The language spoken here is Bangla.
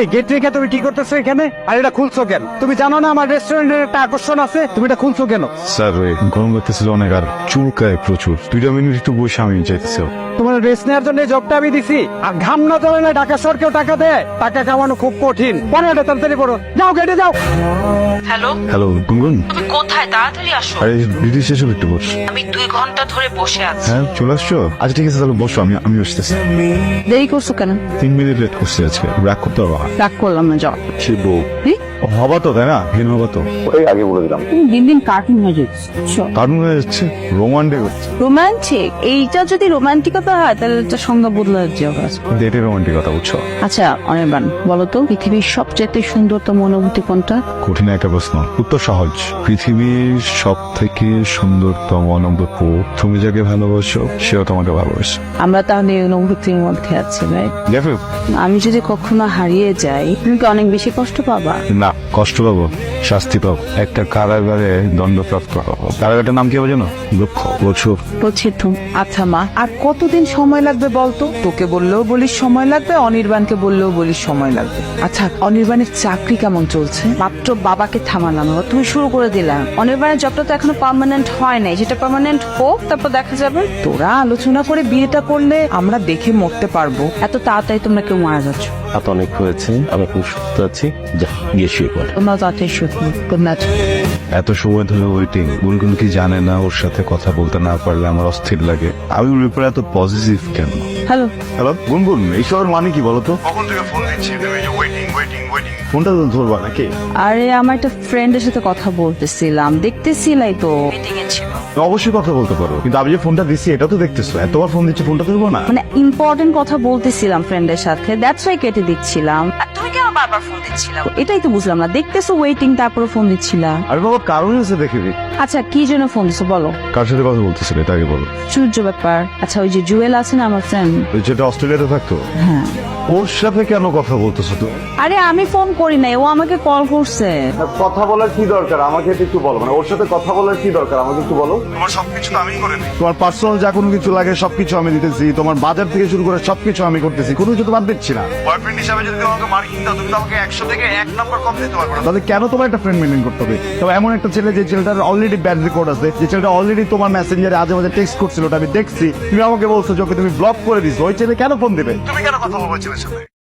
এই গেট রেখে তুমি কি করতেছো এখানে? আর এটা খুলছো কেন? তুমি জানো না আমার রেস্টুরেন্টের একটা আকর্ষণ আছে? তুমি এটা খুলছো কেন? স্যার গরম লাগতেছিল অনেক আর চুলকায় প্রচুর। দুইটা মিনিট একটু বসে আমি চাইতেছি তোমার রেস্ট নেওয়ার জন্য জবটা আমি দিছি। আর ঘাম না চলে না ঢাকা সরকেও টাকা দেয়। টাকা কামানো খুব কঠিন। পরে এটা তাড়াতাড়ি করো যাও গেটে যাও। হ্যালো হ্যালো গুনগুন। তুমি কোথায়? তাড়াতাড়ি আসো। আরে ডিউটি শেষ হলো একটু বস। আমি দুই ঘণ্টা ধরে বসে আছি। হ্যাঁ চলে আসছো? আচ্ছা ঠিক আছে তাহলে বসো আমি আমি আসতেছি। দেরি করছ কেন? তিন মিনিট লেট করছি আজকে। রাগ করতে পারব রাগ করলাম না যাও সে বউ? হবা তো তাই না? ভিন হবা তো। ওই আগে বলে দিলাম। তুমি দিন দিন কার্টুন হয়ে যাচ্ছে। কারণ হয়ে যাচ্ছে রোমান্টিক হচ্ছে। রোমান্টিক এইটা যদি রোমান্টিকতা হয় তাহলে এটা সংজ্ঞা বদলে ডেটে রোমান্টিক কথা বুঝছ? আচ্ছা অনির্বাণ বলো তো পৃথিবীর সবচেয়ে সুন্দরতম অনুভূতি কোনটা? কঠিন একটা প্রশ্ন। উত্তর সহজ। পৃথিবীর সব থেকে সুন্দরতম অনুভূতি তুমি যাকে ভালোবাসো সেও তোমাকে ভালোবাসে। আমরা তাহলে এই অনুভূতির মধ্যে আছি রাইট আমি যদি কখনো হারিয়ে যাই তুমি কি অনেক বেশি কষ্ট পাবা? না। কষ্ট পাবো শাস্তি পাবো একটা কারাগারে দণ্ডপ্রাপ্ত হব কারাগারটার নাম কি হবে জানো? লক্ষ বছর বুঝছি আচ্ছা মা, আর কতদিন সময় লাগবে বলতো? তোকে বললেও বলিস সময় লাগবে, অনির্বাণকে বললেও বলিস সময় লাগবে। আচ্ছা অনির্বাণের চাকরি কেমন চলছে? মাত্র বাবাকে থামালাম তুমি শুরু করে দিলাম অনির্বাণের জবটা তো এখনও পার্মানেন্ট হয় নাই যেটা পার্মানেন্ট হোক, তারপর দেখা যাবে। তোরা আলোচনা করে বিয়েটা করলে আমরা দেখে মরতে পারব। এত তাড়াতাড়ি তোমরা কেউ মারা যাচ্ছ। হাত অনেক হয়েছে আমি এখন সুস্থ আছি। যা গিয়ে শুয়ে পড়ে। তোমরা শুরু এত সময় ধরে ওয়েটিং গুনগুন কি জানে না ওর সাথে কথা বলতে না পারলে আমার অস্থির লাগে। আমি ওর ব্যাপারে এত পজিটিভ কেন? হ্যালো হ্যালো গুনগুন এইসবের মানে কি বলতো? কখন থেকে ফোন দিচ্ছি? ওয়েটিং ওয়েটিং ওয়েটিং ফোনটা তো ধরবা নাকি? আরে আমার একটা ফ্রেন্ডের সাথে কথা বলতেছিলাম। দেখতেছিলাই তো। মিটিং এ ছিল। অবশ্যই কথা বলতে পারো। কিন্তু আমি যে ফোনটা দিচ্ছি এটা তো দেখতেছো। এতবার ফোন দিচ্ছি, ফোনটা ধরবো না। মানে ইম্পর্টেন্ট কথা বলতেছিলাম ফ্রেন্ডের সাথে। দ্যাটস ওয়াই কেটে দিচ্ছিলাম। তুমি কেন বারবার ফোন দিচ্ছিলাম। এটাই তো বুঝলাম না। দেখতেছো ওয়েটিং তারপরে ফোন দিচ্ছিলা। আরে বাবা কারণ আছে দেখে দিই আচ্ছা কি জন্য ফোন দিছো বলো? কার সাথে কথা বলতেছিল এটা আগে বলো। সূর্য ব্যাপার। আচ্ছা ওই যে জুয়েল আছে না আমার ফ্রেন্ড ওই যেটা অস্ট্রেলিয়াতে থাকতো? হ্যাঁ। ওর সাথে কেন কথা বলতেছো তুমি? আরে আমি ফোন করি নাই ও আমাকে কল করছে। কথা বলার কি দরকার? আমাকে একটু বলো। মানে ওর সাথে কথা বলার কি দরকার? আমাকে একটু বলো। তোমার সবকিছু তো আমি করে দিই তোমার পার্সোনাল যা কোনো কিছু লাগে সবকিছু আমি দিতেছি। তোমার বাজার থেকে শুরু করে সবকিছু আমি করতেছি। কোনো কিছু তো বাদ দিচ্ছি না। বয়ফ্রেন্ড হিসাবে যদি তোমাকে মার্কিং দাও তুমি তো আমাকে একশো থেকে এক নম্বর কম দিতে পারব না। তাহলে কেন তোমার একটা ফ্রেন্ড মেনটেন করতে হবে? তো এমন একটা ছেলে যে ছেলেটার অলরেডি ব্যাড রেকর্ড আছে যে ছেলেটা অলরেডি তোমার মেসেঞ্জারে আজে মাঝে টেক্সট করছিল ওটা আমি দেখছি। তুমি আমাকে বলছো যে তুমি ব্লক করে দিছো। ওই ছেলে কেন ফোন দেবে? তুমি কেন কথা বলব ছেলের সাথে?